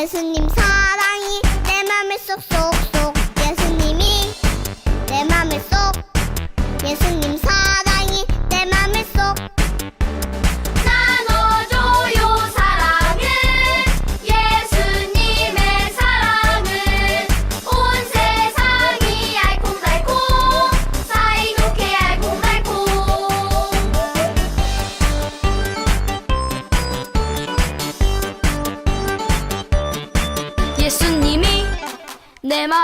예수님 사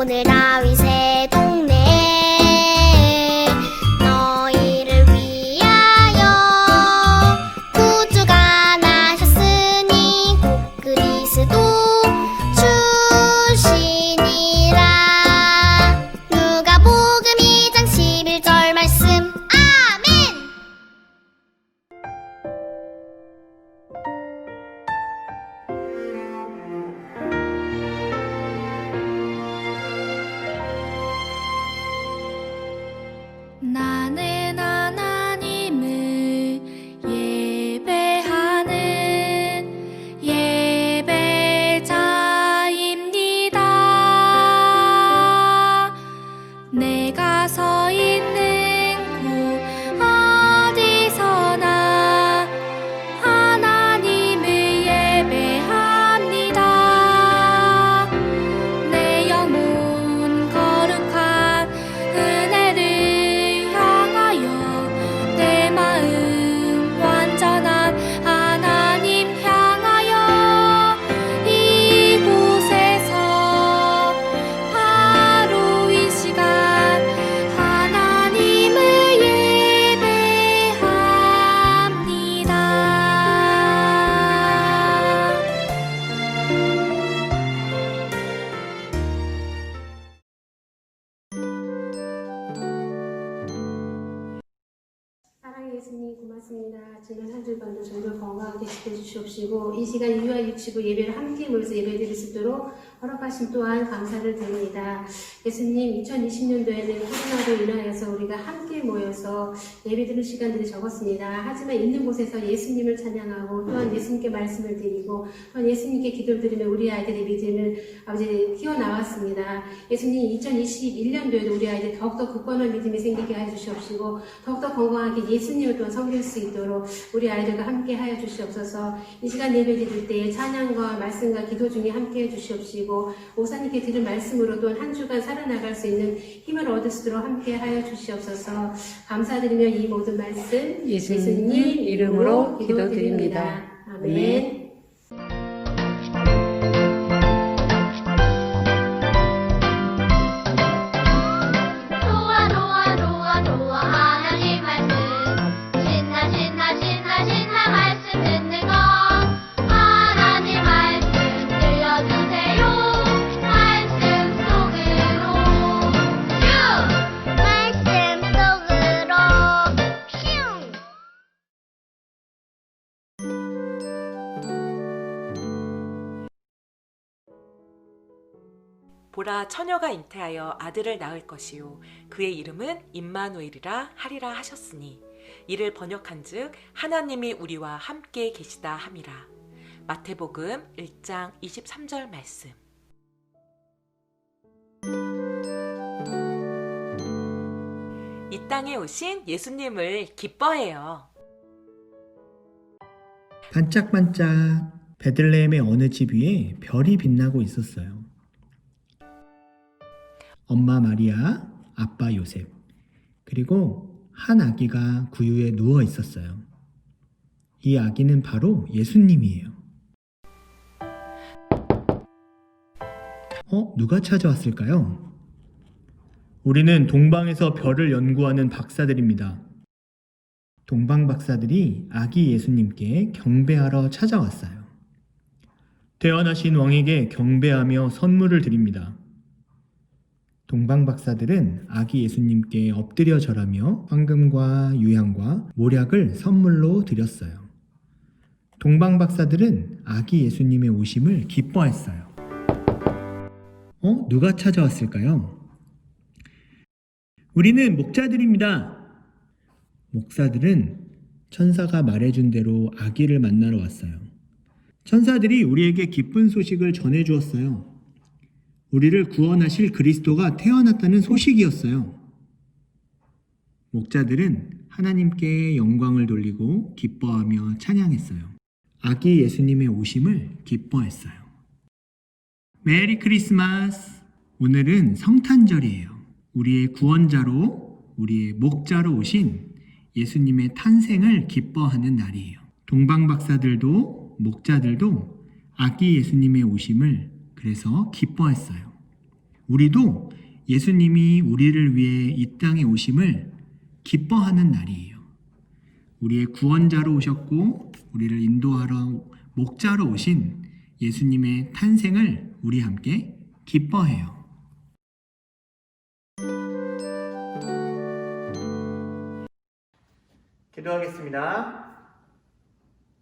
오늘 아위새 동 예수님 고맙습니다. 지난 한 주간도 저희를 건강하게 지켜주시옵시고 이 시간 유아 유치부 예배를 함께 모여서 예배드릴 수 있도록 허락하심 또한 감사를 드립니다. 예수님 2020년도에는 코로나로 인하여서 우리가 함께 모여서 예배드리는 시간들이 적었습니다. 하지만 있는 곳에서 예수님을 찬양하고 또한 예수님께 말씀을 드리고 또한 예수님께 기도를 드리며 우리 아이들의 믿음을 아버지 튀어나왔습니다. 예수님 2021년도에도 우리 아이들 더욱더 굳건한 믿음이 생기게 하여 주시옵시고 더욱더 건강하게 예수님을 또한 섬길 수 있도록 우리 아이들과 함께 하여 주시옵소서 이 시간 예배 드릴 때 찬양과 말씀과 기도 중에 함께 해 주시옵시고 오사님께 드린 말씀으로 또한 한 주간 살아나갈 수 있는 힘을 얻을 수 있도록 함께 하여 주시옵소서 감사드리며 이 모든 말씀 예수님 이름으로 기도드립니다. 아멘. 네. 좋아 보라 처녀가 잉태하여 아들을 낳을 것이요 그의 이름은 임마누엘이라 하리라 하셨으니 이를 번역한즉 하나님이 우리와 함께 계시다 함이라 마태복음 1장 23절 말씀 이 땅에 오신 예수님을 기뻐해요. 반짝반짝 베들레헴의 어느 집 위에 별이 빛나고 있었어요. 엄마 마리아, 아빠 요셉, 그리고 한 아기가 구유에 누워 있었어요. 이 아기는 바로 예수님이에요. 어, 누가 찾아왔을까요? 우리는 동방에서 별을 연구하는 박사들입니다. 동방 박사들이 아기 예수님께 경배하러 찾아왔어요. 태어나신 왕에게 경배하며 선물을 드립니다. 동방 박사들은 아기 예수님께 엎드려 절하며 황금과 유향과 모략을 선물로 드렸어요. 동방 박사들은 아기 예수님의 오심을 기뻐했어요. 어? 누가 찾아왔을까요? 우리는 목자들입니다. 목사들은 천사가 말해준 대로 아기를 만나러 왔어요. 천사들이 우리에게 기쁜 소식을 전해 주었어요. 우리를 구원하실 그리스도가 태어났다는 소식이었어요. 목자들은 하나님께 영광을 돌리고 기뻐하며 찬양했어요. 아기 예수님의 오심을 기뻐했어요. 메리 크리스마스! 오늘은 성탄절이에요. 우리의 구원자로, 우리의 목자로 오신 예수님의 탄생을 기뻐하는 날이에요. 동방박사들도, 목자들도 아기 예수님의 오심을 그래서 기뻐했어요. 우리도 예수님이 우리를 위해 이 땅에 오심을 기뻐하는 날이에요. 우리의 구원자로 오셨고, 우리를 인도하러 목자로 오신 예수님의 탄생을 우리 함께 기뻐해요. 기도하겠습니다.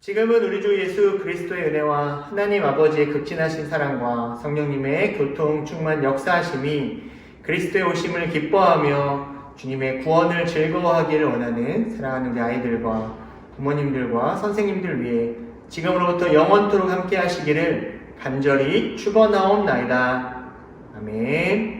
지금은 우리 주 예수 그리스도의 은혜와 하나님 아버지의 극진하신 사랑과 성령님의 교통 충만 역사하심이 그리스도의 오심을 기뻐하며 주님의 구원을 즐거워하기를 원하는 사랑하는 우리 아이들과 부모님들과 선생님들 위해 지금으로부터 영원토록 함께 하시기를 간절히 축원하옵나이다. 아멘.